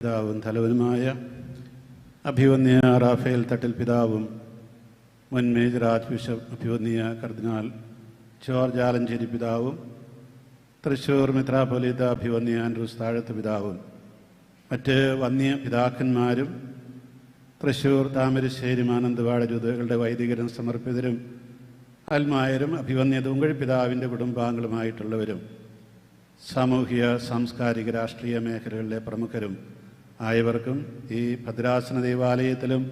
പിതാവും തലവനുമായ അഭിവന്യ റാഫേൽ തട്ടിൽ പിതാവും മുൻ മേജർ ആർച്ച് ബിഷപ്പ് അഭിവന്യ കർദിനാൾ ജോർജ് ആലഞ്ചേരി പിതാവും തൃശൂർ മിത്രാപൊലിത അഭിവന്യ ആൻഡ്രൂസ് താഴത്ത് പിതാവും. മറ്റ് വന്യ പിതാക്കന്മാരും തൃശൂർ താമരശ്ശേരി മാനന്തവാട ജൂതകളുടെ വൈദികരും സമർപ്പിതരും ആത്മായരും അഭിവന്യ തൂങ്കഴി പിതാവിന്റെ കുടുംബാംഗങ്ങളുമായിട്ടുള്ളവരും സാമൂഹിക സാംസ്കാരിക രാഷ്ട്രീയ മേഖലകളിലെ പ്രമുഖരും ആയവർക്കും ഈ ഭദ്രാസന ദേവാലയത്തിലും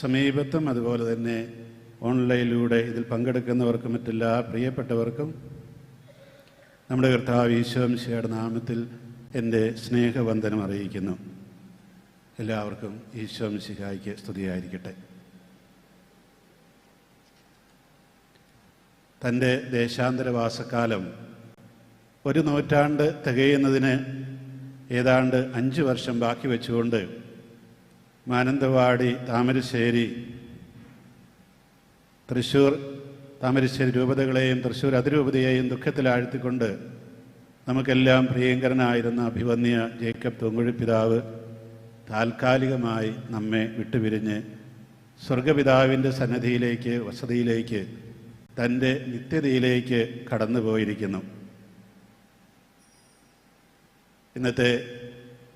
സമീപത്തും അതുപോലെ തന്നെ ഓൺലൈനിലൂടെ ഇതിൽ പങ്കെടുക്കുന്നവർക്കും മറ്റെല്ലാ പ്രിയപ്പെട്ടവർക്കും നമ്മുടെ കർത്താവ് ഈശോംശയുടെ നാമത്തിൽ എന്റെ സ്നേഹവന്ദനം അറിയിക്കുന്നു. എല്ലാവർക്കും ഈശോംശിഹായ്ക്ക് സ്തുതിയായിരിക്കട്ടെ. തന്റെ ദേശാന്തരവാസക്കാലം ഒരു നൂറ്റാണ്ട് തികയുന്നതിന് ഏതാണ്ട് അഞ്ച് വർഷം ബാക്കി വെച്ചുകൊണ്ട് മാനന്തവാടി താമരശ്ശേരി തൃശൂർ താമരശ്ശേരി രൂപതകളെയും തൃശൂർ അതിരൂപതയെയും ദുഃഖത്തിലാഴ്ത്തിക്കൊണ്ട് നമുക്കെല്ലാം പ്രിയങ്കരനായിരുന്ന അഭിവന്യ ജേക്കബ് തൊങ്കുഴി പിതാവ് താൽക്കാലികമായി നമ്മെ വിട്ടുപിരിഞ്ഞ് സ്വർഗപിതാവിന്റെ സന്നദ്ധിയിലേക്ക് വസതിയിലേക്ക് തന്റെ നിത്യതയിലേക്ക് കടന്നുപോയിരിക്കുന്നു. ഇന്നത്തെ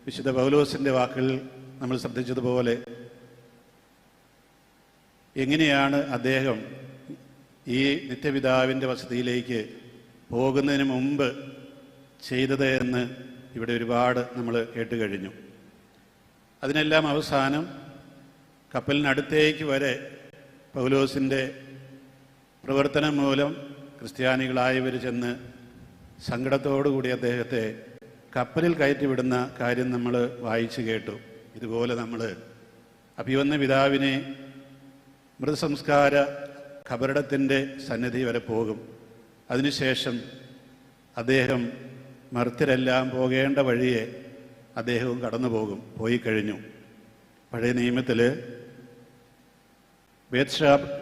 വിശുദ്ധ പൗലോസിന്റെ വാക്കുകൾ നമ്മൾ ശ്രദ്ധിച്ചതുപോലെ എങ്ങനെയാണ് അദ്ദേഹം ഈ നിത്യപിതാവിന്റെ വസതിയിലേക്ക് പോകുന്നതിന് മുമ്പ് ചെയ്തത് എന്ന് ഇവിടെ ഒരുപാട് നമ്മൾ കേട്ട് കഴിഞ്ഞു അതിനെല്ലാം അവസാനം കപ്പലിനടുത്തേക്ക് വരെ പൗലോസിന്റെ പ്രവർത്തനം മൂലം ക്രിസ്ത്യാനികളായവർ ചെന്ന് സങ്കടത്തോടുകൂടി അദ്ദേഹത്തെ കപ്പലിൽ കയറ്റി വിടുന്ന കാര്യം നമ്മൾ വായിച്ചു കേട്ടു. ഇതുപോലെ നമ്മൾ അഭിവന്ന പിതാവിനെ മൃതസംസ്കാര ഖബറിടത്തിന്റെ സന്നിധി വരെ പോകും. അതിനുശേഷം അദ്ദേഹം മർത്തരെല്ലാം പോകേണ്ട വഴിയെ അദ്ദേഹവും കടന്നു പോകും പോയി കഴിഞ്ഞു. പഴയ നിയമത്തിൽ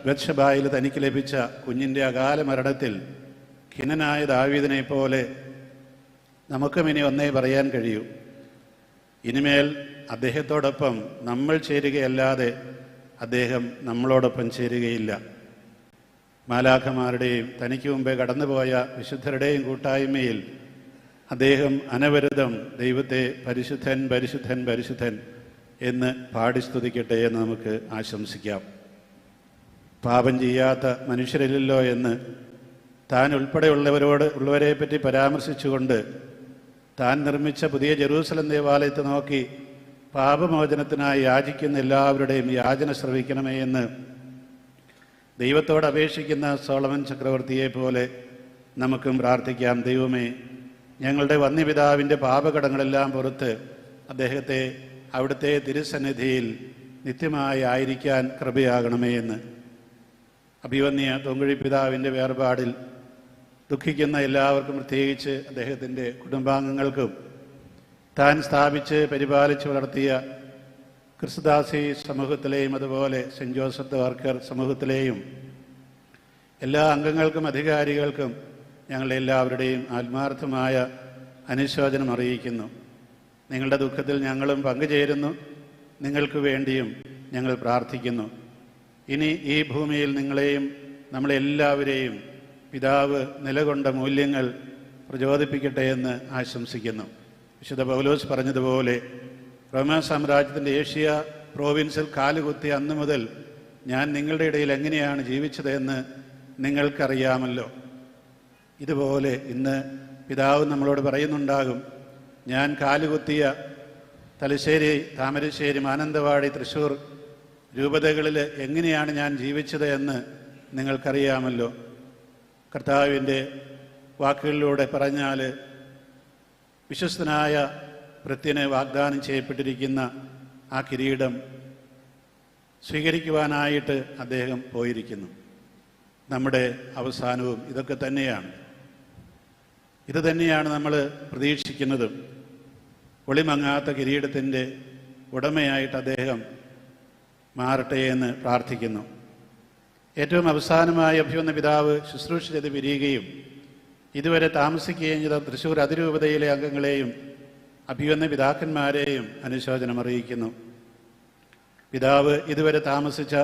ബേത്ഷബായിൽ തനിക്ക് ലഭിച്ച കുഞ്ഞിന്റെ അകാല മരണത്തിൽ ഖിനനായ ദാവീദിനെ പോലെ നമുക്കും ഇനി ഒന്നേ പറയാൻ കഴിയൂ. ഇനിമേൽ അദ്ദേഹത്തോടൊപ്പം നമ്മൾ ചേരുകയല്ലാതെ അദ്ദേഹം നമ്മളോടൊപ്പം ചേരുകയില്ല. മാലാഖമാരുടെയും തനിക്ക് മുമ്പേ കടന്നുപോയ വിശുദ്ധരുടെയും കൂട്ടായ്മയിൽ അദ്ദേഹം അനവരതം ദൈവത്തെ പരിശുദ്ധൻ പരിശുദ്ധൻ പരിശുദ്ധൻ എന്ന് പാടി സ്തുതിക്കട്ടെ എന്ന് നമുക്ക് ആശംസിക്കാം. പാപം ചെയ്യാത്ത മനുഷ്യരില്ലല്ലോ എന്ന് താൻ ഉൾപ്പെടെയുള്ളവരോട് ഉള്ളവരെ പറ്റി പരാമർശിച്ചുകൊണ്ട് താൻ നിർമ്മിച്ച പുതിയ ജെറൂസലം ദേവാലയത്തെ നോക്കി പാപമോചനത്തിനായി യാചിക്കുന്ന എല്ലാവരുടെയും യാചന ശ്രവിക്കണമേ എന്ന് ദൈവത്തോട് അപേക്ഷിക്കുന്ന സോളമൻ ചക്രവർത്തിയെ പോലെ നമുക്കും പ്രാർത്ഥിക്കാം. ദൈവമേ ഞങ്ങളുടെ വന്യപിതാവിന്റെ പാപകടങ്ങളെല്ലാം പുറത്ത് അദ്ദേഹത്തെ അവിടുത്തെ തിരുസന്നിധിയിൽ നിത്യമായി ആയിരിക്കാൻ കൃപയാകണമേ എന്ന്. അഭിവന്യ തൊങ്കുഴി പിതാവിന്റെ വേർപാടിൽ ദുഃഖിക്കുന്ന എല്ലാവർക്കും പ്രത്യേകിച്ച് അദ്ദേഹത്തിന്റെ കുടുംബാംഗങ്ങൾക്കും താൻ സ്ഥാപിച്ച് പരിപാലിച്ച് വളർത്തിയ ക്രിസ്തുദാസി സമൂഹത്തിലെയും അതുപോലെ സെന്റ് ജോസഫ് വർക്കർ സമൂഹത്തിലെയും എല്ലാ അംഗങ്ങൾക്കും അധികാരികൾക്കും ഞങ്ങളുടെ എല്ലാവരുടെയും ആത്മാർത്ഥമായ അനുശോചനം അറിയിക്കുന്നു. നിങ്ങളുടെ ദുഃഖത്തിൽ ഞങ്ങളും പങ്കുചേരുന്നു. നിങ്ങൾക്ക് വേണ്ടിയും ഞങ്ങൾ പ്രാർത്ഥിക്കുന്നു. ഇനി ഈ ഭൂമിയിൽ നിങ്ങളെയും നമ്മളെല്ലാവരെയും പിതാവ് നിലകൊണ്ട മൂല്യങ്ങൾ പ്രചോദിപ്പിക്കട്ടെ എന്ന് ആശംസിക്കുന്നു. വിശുദ്ധ പൗലോസ് പറഞ്ഞതുപോലെ റോമ സാമ്രാജ്യത്തിന്റെ ഏഷ്യ പ്രോവിൻസിൽ കാലുകുത്തി അന്ന് മുതൽ ഞാൻ നിങ്ങളുടെ ഇടയിൽ എങ്ങനെയാണ് ജീവിച്ചത് എന്ന് നിങ്ങൾക്കറിയാമല്ലോ. ഇതുപോലെ ഇന്ന് പിതാവ് നമ്മളോട് പറയുന്നുണ്ടാകും ഞാൻ കാലുകുത്തിയ തലശ്ശേരി താമരശ്ശേരി മാനന്തവാടി തൃശ്ശൂർ രൂപതകളിൽ എങ്ങനെയാണ് ഞാൻ ജീവിച്ചത് എന്ന് നിങ്ങൾക്കറിയാമല്ലോ. കർത്താവിന്റെ വാക്കുകളിലൂടെ പറഞ്ഞാൽ വിശ്വസ്തനായ ഭൃത്യന് വാഗ്ദാനം ചെയ്യപ്പെട്ടിരിക്കുന്ന ആ കിരീടം സ്വീകരിക്കുവാനായിട്ട് അദ്ദേഹം പോയിരിക്കുന്നു. നമ്മുടെ അവസാനവും ഇതൊക്കെ തന്നെയാണ്. ഇത് തന്നെയാണ് നമ്മൾ പ്രതീക്ഷിക്കുന്നതും. ഒളിമങ്ങാത്ത കിരീടത്തിന്റെ ഉടമയായിട്ട് അദ്ദേഹം മാറട്ടെ എന്ന് പ്രാർത്ഥിക്കുന്നു. ഏറ്റവും അവസാനമായി അഭിവന്ന പിതാവ് ശുശ്രൂഷ ചെയ്ത് പിരിയുകയും ഇതുവരെ താമസിക്കുകയും ചെയ്ത തൃശ്ശൂർ അതിരൂപതയിലെ അംഗങ്ങളെയും അഭിവന്ന പിതാക്കന്മാരെയും അനുശോചനം അറിയിക്കുന്നു. പിതാവ് ഇതുവരെ താമസിച്ച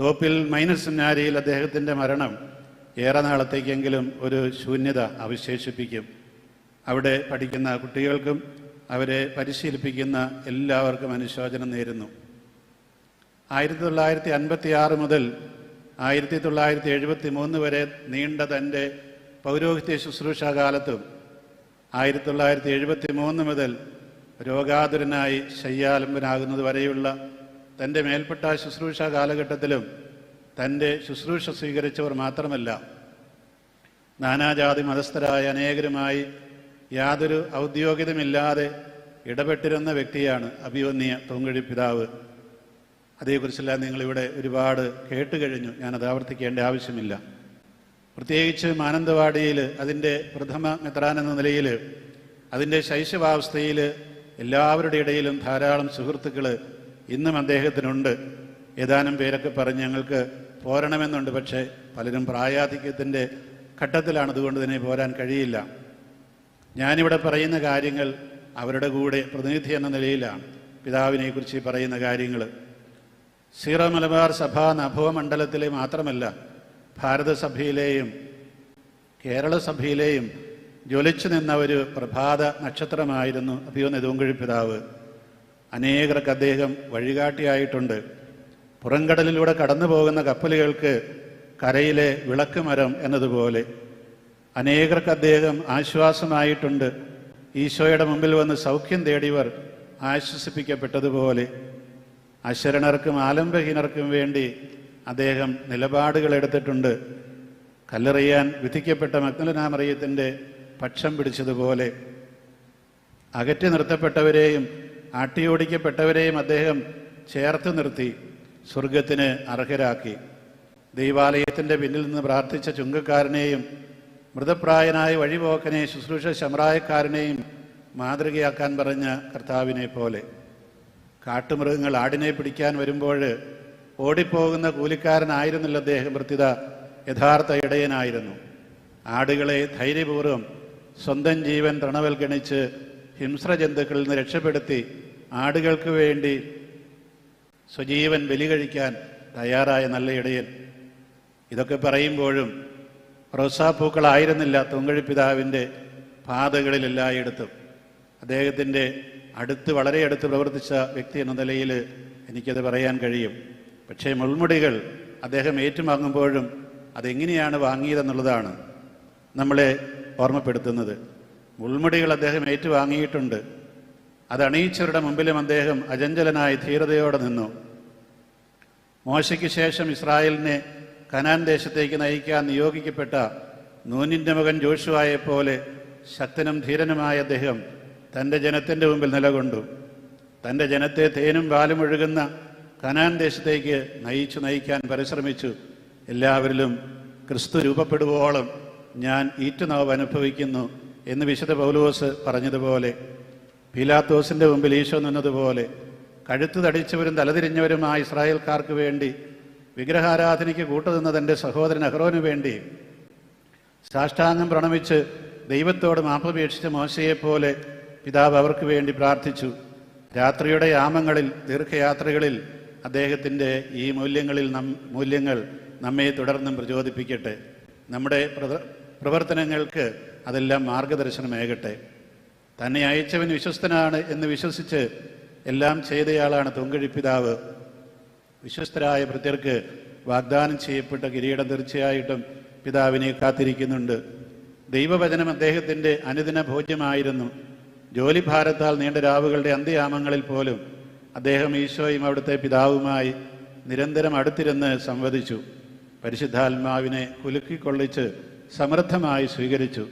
തോപ്പിൽ മൈനസ് സെമിനാരിയിൽ അദ്ദേഹത്തിന്റെ മരണം ഏറെ നാളത്തേക്കെങ്കിലും ഒരു ശൂന്യത അവശേഷിപ്പിക്കും. അവിടെ പഠിക്കുന്ന കുട്ടികൾക്കും അവരെ പരിശീലിപ്പിക്കുന്ന എല്ലാവർക്കും അനുശോചനം നേരുന്നു. ആയിരത്തി തൊള്ളായിരത്തി അൻപത്തി ആറ് മുതൽ ആയിരത്തി തൊള്ളായിരത്തി എഴുപത്തി മൂന്ന് വരെ നീണ്ട തന്റെ പൗരോഹിത്യ ശുശ്രൂഷാകാലത്തും ആയിരത്തി തൊള്ളായിരത്തി എഴുപത്തി മൂന്ന് മുതൽ രോഗാതുരനായി ശയ്യാലംബനാകുന്നത് വരെയുള്ള തന്റെ മേൽപ്പെട്ട ശുശ്രൂഷ കാലഘട്ടത്തിലും തന്റെ ശുശ്രൂഷ സ്വീകരിച്ചവർ മാത്രമല്ല നാനാജാതി മതസ്ഥരായ അനേകരുമായി യാതൊരു ഔദ്യോഗികതമില്ലാതെ ഇടപെട്ടിരുന്ന വ്യക്തിയാണ് അഭിയോന്യ തൊങ്കഴി പിതാവ്. അതേക്കുറിച്ചെല്ലാം നിങ്ങളിവിടെ ഒരുപാട് കേട്ട് കഴിഞ്ഞു. ഞാനത് ആവർത്തിക്കേണ്ട ആവശ്യമില്ല. പ്രത്യേകിച്ച് മാനന്തവാടിയിൽ അതിന്റെ പ്രഥമ മെത്രാൻ എന്ന നിലയിൽ അതിന്റെ ശൈശവാവസ്ഥയിൽ എല്ലാവരുടെ ഇടയിലും ധാരാളം സുഹൃത്തുക്കൾ ഇന്നും അദ്ദേഹത്തിനുണ്ട്. ഏതാനും പേരൊക്കെ പറഞ്ഞ് ഞങ്ങൾക്ക് പോരണമെന്നുണ്ട്. പക്ഷേ പലരും പ്രായാധിക്യത്തിന്റെ ഘട്ടത്തിലാണ് അതുകൊണ്ട് തന്നെ പോരാൻ കഴിയില്ല. ഞാനിവിടെ പറയുന്ന കാര്യങ്ങൾ അവരുടെ കൂടെ പ്രതിനിധി എന്ന നിലയിലാണ്. പിതാവിനെക്കുറിച്ച് പറയുന്ന കാര്യങ്ങൾ സീറോ മലബാർ സഭാ നഭവ മണ്ഡലത്തിലെ മാത്രമല്ല ഭാരതസഭയിലെയും കേരളസഭയിലെയും ജ്വലിച്ചു നിന്ന ഒരു പ്രഭാത നക്ഷത്രമായിരുന്നു അഭിയോ നെതുങ്കുഴി പിതാവ് അനേകർക്ക് അദ്ദേഹം വഴികാട്ടിയായിട്ടുണ്ട്. പുറംകടലിലൂടെ കടന്നു പോകുന്ന കപ്പലുകൾക്ക് കരയിലെ വിളക്ക് മരം എന്നതുപോലെ. അനേകർക്ക് അദ്ദേഹം ആശ്വാസമായിട്ടുണ്ട്. ഈശോയുടെ മുമ്പിൽ വന്ന് സൗഖ്യം തേടിയവർ ആശ്വസിപ്പിക്കപ്പെട്ടതുപോലെ. അശരണർക്കും ആലംബഹീനർക്കും വേണ്ടി അദ്ദേഹം നിലപാടുകൾ എടുത്തിട്ടുണ്ട്. കല്ലെറിയാൻ വിധിക്കപ്പെട്ട മഗ്നലനാമറിയത്തിന്റെ പക്ഷം പിടിച്ചതുപോലെ. അകറ്റി നിർത്തപ്പെട്ടവരെയും ആട്ടിയോടിക്കപ്പെട്ടവരെയും അദ്ദേഹം ചേർത്ത് നിർത്തി സ്വർഗത്തിന് അർഹരാക്കി. ദൈവാലയത്തിന്റെ പിന്നിൽ നിന്ന് പ്രാർത്ഥിച്ച ചുങ്കക്കാരനെയും മൃതപ്രായനായ വഴിപോക്കനെ ശുശ്രൂഷ ശമ്രായക്കാരനെയും മാതൃകയാക്കാൻ പറഞ്ഞ കർത്താവിനെ പോലെ. കാട്ടുമൃഗങ്ങൾ ആടിനെ പിടിക്കാൻ വരുമ്പോൾ ഓടിപ്പോകുന്ന കൂലിക്കാരനായിരുന്നില്ല അദ്ദേഹം വൃത്തിത യഥാർത്ഥ ഇടയനായിരുന്നു. ആടുകളെ ധൈര്യപൂർവം സ്വന്തം ജീവൻ തൃണവൽഗണിച്ച് ഹിംസ്രജന്തുക്കളിൽ നിന്ന് രക്ഷപ്പെടുത്തി ആടുകൾക്ക് വേണ്ടി സ്വജീവൻ ബലി കഴിക്കാൻ തയ്യാറായ നല്ല ഇടയൻ. ഇതൊക്കെ പറയുമ്പോഴും റോസാപ്പൂക്കളായിരുന്നില്ല തൊങ്കഴിപ്പിതാവിന്റെ പാതകളിൽ എല്ലായിടത്തും. അദ്ദേഹത്തിന്റെ അടുത്ത് വളരെ അടുത്ത് പ്രവർത്തിച്ച വ്യക്തി എന്ന നിലയിൽ എനിക്കത് പറയാൻ കഴിയും. പക്ഷേ മുൾമുടികൾ അദ്ദേഹം ഏറ്റുവാങ്ങുമ്പോഴും അതെങ്ങനെയാണ് വാങ്ങിയതെന്നുള്ളതാണ് നമ്മളെ ഓർമ്മപ്പെടുത്തുന്നത്. മുൾമുടികൾ അദ്ദേഹം ഏറ്റുവാങ്ങിയിട്ടുണ്ട്. അതണിയിച്ചവരുടെ മുമ്പിലും അദ്ദേഹം അജഞ്ചലനായി ധീരതയോടെ നിന്നു. മോശയ്ക്ക് ശേഷം ഇസ്രായേലിനെ കനാൻ ദേശത്തേക്ക് നയിക്കാൻ നിയോഗിക്കപ്പെട്ട നൂനിന്റെ മകൻ ജോഷുവായെപ്പോലെ ശക്തനും ധീരനുമായ അദ്ദേഹം തന്റെ ജനത്തിന്റെ മുമ്പിൽ നിലകൊണ്ടു. തന്റെ ജനത്തെ തേനും പാലും ഒഴുകുന്ന കനാൻ ദേശത്തേക്ക് നയിച്ചു നയിക്കാൻ പരിശ്രമിച്ചു. എല്ലാവരിലും ക്രിസ്തു രൂപപ്പെടുവോളം ഞാൻ ഈറ്റുനാവ് അനുഭവിക്കുന്നു എന്ന് വിശുദ്ധ പൗലോസ് പറഞ്ഞതുപോലെ. പീലാത്തോസിന്റെ മുമ്പിൽ ഈശോ നിന്നതുപോലെ കഴുത്തു തടിച്ചവരും തലതിരിഞ്ഞവരുമായ ഇസ്രായേൽക്കാർക്ക് വേണ്ടി വിഗ്രഹാരാധനയ്ക്ക് കൂട്ടുനിന്ന തന്റെ സഹോദരൻ അഹ്റോന് വേണ്ടി സാഷ്ടാംഗം പ്രണമിച്ച് ദൈവത്തോട് മാപ്പപേക്ഷിച്ച മോശയെപ്പോലെ പിതാവ് അവർക്ക് വേണ്ടി പ്രാർത്ഥിച്ചു. രാത്രിയുടെ യാമങ്ങളിൽ ദീർഘയാത്രകളിൽ അദ്ദേഹത്തിന്റെ ഈ മൂല്യങ്ങളിൽ നം മൂല്യങ്ങൾ നമ്മെ തുടർന്നും പ്രചോദിപ്പിക്കട്ടെ. നമ്മുടെ പ്രവർത്തനങ്ങൾക്ക് അതെല്ലാം മാർഗദർശനമേകട്ടെ. തന്നെ അയച്ചവൻ വിശ്വസ്തനാണ് എന്ന് വിശ്വസിച്ച് എല്ലാം ചെയ്തയാളാണ് തൊങ്കഴി പിതാവ് വിശ്വസ്തരായ ഭൃത്യർക്ക് വാഗ്ദാനം ചെയ്യപ്പെട്ട കിരീടം തീർച്ചയായിട്ടും പിതാവിനെ കാത്തിരിക്കുന്നുണ്ട്. ദൈവവചനം അദ്ദേഹത്തിന്റെ അനുദിന ഭോജ്യമായിരുന്നു ജോലിഭാരത്താൽ നീണ്ട രാവുകളുടെ അന്ത്യയാമങ്ങളിൽ പോലും അദ്ദേഹം ഈശോയും അവിടുത്തെ പിതാവുമായി നിരന്തരം അടുത്തിരുന്ന് സംവദിച്ചു. പരിശുദ്ധാത്മാവിനെ കുലുക്കിക്കൊള്ളിച്ച് സമൃദ്ധമായി സ്വീകരിച്ചു.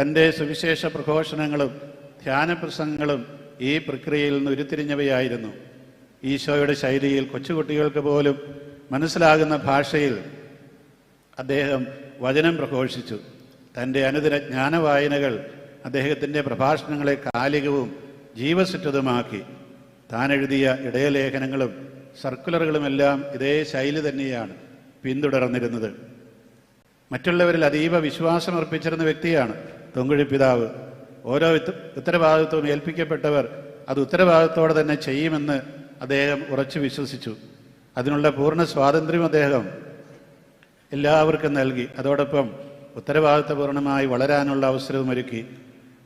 തന്റെ സുവിശേഷ പ്രഘോഷണങ്ങളും ധ്യാനപ്രസംഗങ്ങളും ഈ പ്രക്രിയയിൽ നിന്ന് ഉരുത്തിരിഞ്ഞവയായിരുന്നു. ഈശോയുടെ ശൈലിയിൽ കൊച്ചുകുട്ടികൾക്ക് പോലും മനസ്സിലാകുന്ന ഭാഷയിൽ അദ്ദേഹം വചനം പ്രഘോഷിച്ചു. തന്റെ അനുദിന ജ്ഞാനവായനകൾ അദ്ദേഹത്തിന്റെ പ്രഭാഷണങ്ങളെ കാലികവും ജീവസുറ്റതുമാക്കി. താൻ എഴുതിയ ഇടയലേഖനങ്ങളും സർക്കുലറുകളുമെല്ലാം ഇതേ ശൈലി തന്നെയാണ് പിന്തുടർന്നിരുന്നത്. മറ്റുള്ളവരിൽ അതീവ വിശ്വാസം അർപ്പിച്ചിരുന്ന വ്യക്തിയാണ് തൊങ്കുഴി പിതാവ്. ഓരോ ഉത്ത- ഉത്തരവാദിത്വവും ഏൽപ്പിക്കപ്പെട്ടവർ അത് ഉത്തരവാദിത്തോടെ തന്നെ ചെയ്യുമെന്ന് അദ്ദേഹം ഉറച്ചു വിശ്വസിച്ചു. അതിനുള്ള പൂർണ സ്വാതന്ത്ര്യം അദ്ദേഹം എല്ലാവർക്കും നൽകി. അതോടൊപ്പം ഉത്തരവാദിത്വപൂർണമായി വളരാനുള്ള അവസരവും ഒരുക്കി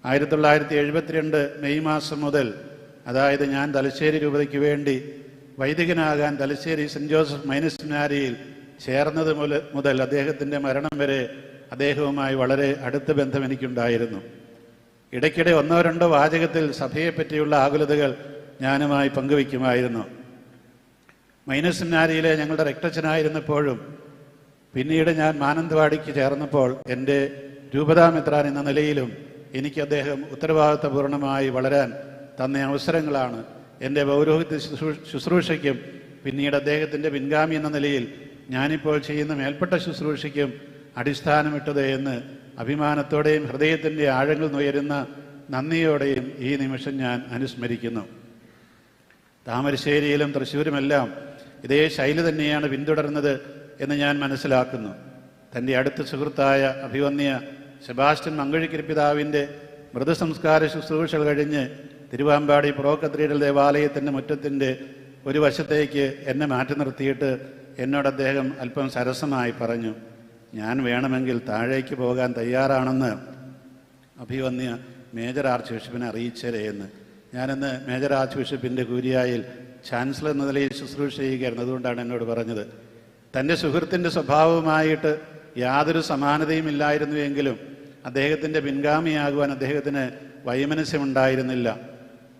ആയിരത്തി തൊള്ളായിരത്തി എഴുപത്തിരണ്ട് മെയ് മാസം മുതൽ അതായത് ഞാൻ തലശ്ശേരി രൂപതയ്ക്ക് വേണ്ടി വൈദികനാകാൻ തലശ്ശേരി സെന്റ് ജോസഫ് മൈനസ് സെമിനാരിയിൽ ചേർന്നത് മുതൽ അദ്ദേഹത്തിന്റെ മരണം വരെ അദ്ദേഹവുമായി വളരെ അടുത്ത ബന്ധം എനിക്കുണ്ടായിരുന്നു. ഇടയ്ക്കിടെ ഒന്നോ രണ്ടോ വാചകത്തിൽ സഭയെപ്പറ്റിയുള്ള ആകുലതകൾ ഞാനുമായി പങ്കുവയ്ക്കുമായിരുന്നു. മൈനസ് സെമിനാരിയിലെ ഞങ്ങളുടെ രക്തച്ഛനായിരുന്നപ്പോഴും പിന്നീട് ഞാൻ മാനന്തവാടിക്ക് ചേർന്നപ്പോൾ എന്റെ രൂപതാമിത്രാൻ എന്ന നിലയിലും എനിക്ക് അദ്ദേഹം ഉത്തരവാദിത്തപൂർണമായി വളരാൻ തന്ന അവസരങ്ങളാണ്. എന്റെ പൗരോഹിത്യ ശുശ്രൂ- ശുശ്രൂഷയ്ക്കും പിന്നീട് അദ്ദേഹത്തിന്റെ പിൻഗാമി എന്ന നിലയിൽ ഞാനിപ്പോൾ ചെയ്യുന്ന മേൽപ്പെട്ട ശുശ്രൂഷയ്ക്കും അടിസ്ഥാനമിട്ടത് എന്ന് അഭിമാനത്തോടെയും ഹൃദയത്തിന്റെ ആഴങ്ങൾ നുയരുന്ന നന്ദിയോടെയും ഈ നിമിഷം ഞാൻ അനുസ്മരിക്കുന്നു. താമരശ്ശേരിയിലും തൃശ്ശൂരുമെല്ലാം ഇതേ ശൈലി തന്നെയാണ് പിന്തുടരുന്നത് എന്ന് ഞാൻ മനസ്സിലാക്കുന്നു. തന്റെ അടുത്ത സുഹൃത്തായ അഭിവന്യ സെബാസ്റ്റ്യൻ മങ്കഴിക്കരി പിതാവിന്റെ മൃതസംസ്കാര ശുശ്രൂഷകൾ കഴിഞ്ഞ് തിരുവാമ്പാടി പ്രോ കത്തീഡ്രൽ ദേവാലയത്തിന്റെ മുറ്റത്തിന്റെ ഒരു വശത്തേക്ക് എന്നെ മാറ്റി നിർത്തിയിട്ട് എന്നോട് അദ്ദേഹം അല്പം സരസമായി പറഞ്ഞു ഞാൻ വേണമെങ്കിൽ താഴേക്ക് പോകാൻ തയ്യാറാണെന്ന് അഭിവന്യ മേജർ ആർച്ച് ബിഷപ്പിനെ അറിയിച്ചേരേ എന്ന്. ഞാനിന്ന് മേജർ ആർച്ച് ബിഷപ്പിന്റെ കൂരിയായിൽ ചാൻസലർ എന്ന നിലയിൽ ശുശ്രൂഷ ചെയ്യുകയായിരുന്നു അതുകൊണ്ടാണ് എന്നോട് പറഞ്ഞത്. തന്റെ സുഹൃത്തിന്റെ സ്വഭാവവുമായിട്ട് യാതൊരു സമാനതയും ഇല്ലായിരുന്നു എങ്കിലും അദ്ദേഹത്തിന്റെ പിൻഗാമിയാകുവാൻ അദ്ദേഹത്തിന് വൈമനസ്യമുണ്ടായിരുന്നില്ല.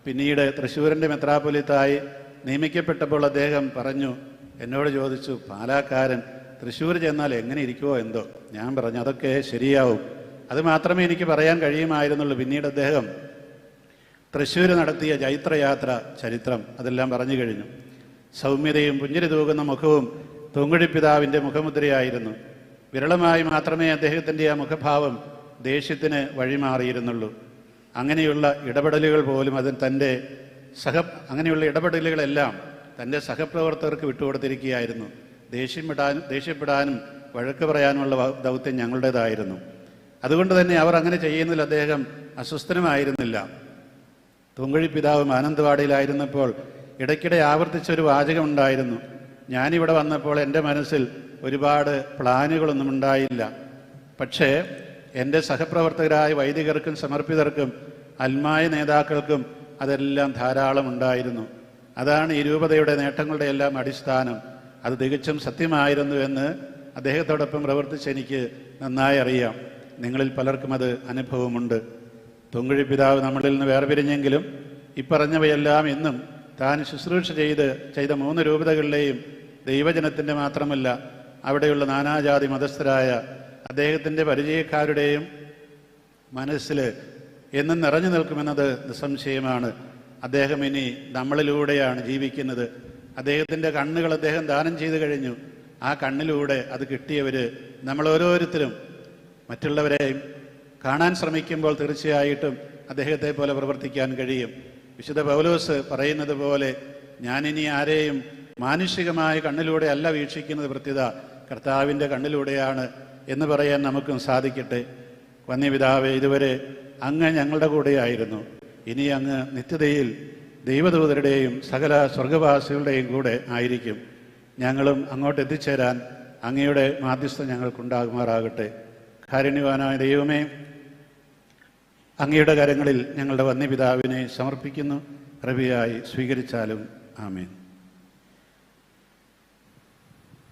പിന്നീട് തൃശ്ശൂരിന്റെ മെത്രാപൊലിത്തായി നിയമിക്കപ്പെട്ടപ്പോൾ അദ്ദേഹം പറഞ്ഞു എന്നോട് ചോദിച്ചു പാലാക്കാരൻ തൃശ്ശൂർ ചെന്നാൽ എങ്ങനെ ഇരിക്കുമോ എന്തോ? ഞാൻ പറഞ്ഞു അതൊക്കെ ശരിയാവും. അതുമാത്രമേ എനിക്ക് പറയാൻ കഴിയുമായിരുന്നുള്ളൂ. പിന്നീട് അദ്ദേഹം തൃശ്ശൂർ നടത്തിയ ജൈത്രയാത്ര ചരിത്രം അതെല്ലാം പറഞ്ഞു കഴിഞ്ഞു. സൗമ്യതയും പുഞ്ചിരി തൂകുന്ന മുഖവും തൂങ്കുഴിപ്പിതാവിന്റെ മുഖമുദ്രയായിരുന്നു. വിരളമായി മാത്രമേ അദ്ദേഹത്തിന്റെ ആ മുഖഭാവം ദേഷ്യത്തിന് വഴിമാറിയിരുന്നുള്ളൂ. അങ്ങനെയുള്ള ഇടപെടലുകൾ പോലും അത് തന്റെ സഹ അങ്ങനെയുള്ള ഇടപെടലുകളെല്ലാം തന്റെ സഹപ്രവർത്തകർക്ക് വിട്ടുകൊടുത്തിരിക്കുകയായിരുന്നു. ദേഷ്യം വിടാനും ദേഷ്യപ്പെടാനും വഴക്ക് പറയാനുമുള്ള ദൗത്യം ഞങ്ങളുടേതായിരുന്നു. അതുകൊണ്ട് തന്നെ അവർ അങ്ങനെ ചെയ്യുന്നതിൽ അദ്ദേഹം അസ്വസ്ഥനുമായിരുന്നില്ല. തൂങ്കുഴി പിതാവ് മാനന്തവാടിയിലായിരുന്നപ്പോൾ ഇടയ്ക്കിടെ ആവർത്തിച്ച ഒരു വാചകം ഉണ്ടായിരുന്നു. ഞാനിവിടെ വന്നപ്പോൾ എന്റെ മനസ്സിൽ ഒരുപാട് പ്ലാനുകളൊന്നും ഉണ്ടായില്ല. പക്ഷേ എന്റെ സഹപ്രവർത്തകരായ വൈദികർക്കും സമർപ്പിതർക്കും അൽമായ നേതാക്കൾക്കും അതെല്ലാം ധാരാളം ഉണ്ടായിരുന്നു. അതാണ് ഈ രൂപതയുടെ നേട്ടങ്ങളുടെ എല്ലാം അടിസ്ഥാനം. അത് തികച്ചും സത്യമായിരുന്നു എന്ന് അദ്ദേഹത്തോടൊപ്പം പ്രവർത്തിച്ച് എനിക്ക് നന്നായി അറിയാം. നിങ്ങളിൽ പലർക്കും അത് അനുഭവമുണ്ട്. തൊങ്കുഴി പിതാവ് നമ്മളിൽ നിന്ന് വേർപിരിഞ്ഞെങ്കിലും ഇപ്പറഞ്ഞവയെല്ലാം ഇന്നും താൻ ശുശ്രൂഷ ചെയ്ത് ചെയ്ത മൂന്ന് രൂപതകളിലെയും ദൈവജനത്തിന്റെ മാത്രമല്ല അവിടെയുള്ള നാനാജാതി മതസ്ഥരായ അദ്ദേഹത്തിന്റെ പരിചയക്കാരുടെയും മനസ്സിൽ എന്നും നിറഞ്ഞു നിൽക്കുമെന്നത് നിസ്സംശയമാണ്. അദ്ദേഹം ഇനി നമ്മളിലൂടെയാണ് ജീവിക്കുന്നത്. അദ്ദേഹത്തിന്റെ കണ്ണുകൾ അദ്ദേഹം ദാനം ചെയ്തു കഴിഞ്ഞു. ആ കണ്ണിലൂടെ അത് കിട്ടിയവർ നമ്മൾ ഓരോരുത്തരും മറ്റുള്ളവരെയും കാണാൻ ശ്രമിക്കുമ്പോൾ തീർച്ചയായിട്ടും അദ്ദേഹത്തെ പോലെ പ്രവർത്തിക്കാൻ കഴിയും. വിശുദ്ധ പൗലോസ് പറയുന്നത് പോലെ ഞാനിനി ആരെയും മാനുഷികമായ കണ്ണിലൂടെ അല്ല വീക്ഷിക്കുന്നത് പ്രത്യത കർത്താവിന്റെ കണ്ണിലൂടെയാണ് എന്ന് പറയാൻ നമുക്കും സാധിക്കട്ടെ. വന്യപിതാവെ ഇതുവരെ അങ്ങ് ഞങ്ങളുടെ കൂടെയായിരുന്നു. ഇനി അങ്ങ് നിത്യതയിൽ ദൈവദൂതരുടെയും സകല സ്വർഗവാസികളുടെയും കൂടെ ആയിരിക്കും. ഞങ്ങളും അങ്ങോട്ട് എത്തിച്ചേരാൻ അങ്ങയുടെ മാധ്യസ്ഥം ഞങ്ങൾക്കുണ്ടാകുമാറാകട്ടെ. കാരുണ്യവാനായ ദൈവമേ അങ്ങയുടെ കരങ്ങളിൽ ഞങ്ങളുടെ വന്യപിതാവിനെ സമർപ്പിക്കുന്നു. റബിയായി സ്വീകരിച്ചാലും ആമേൻ.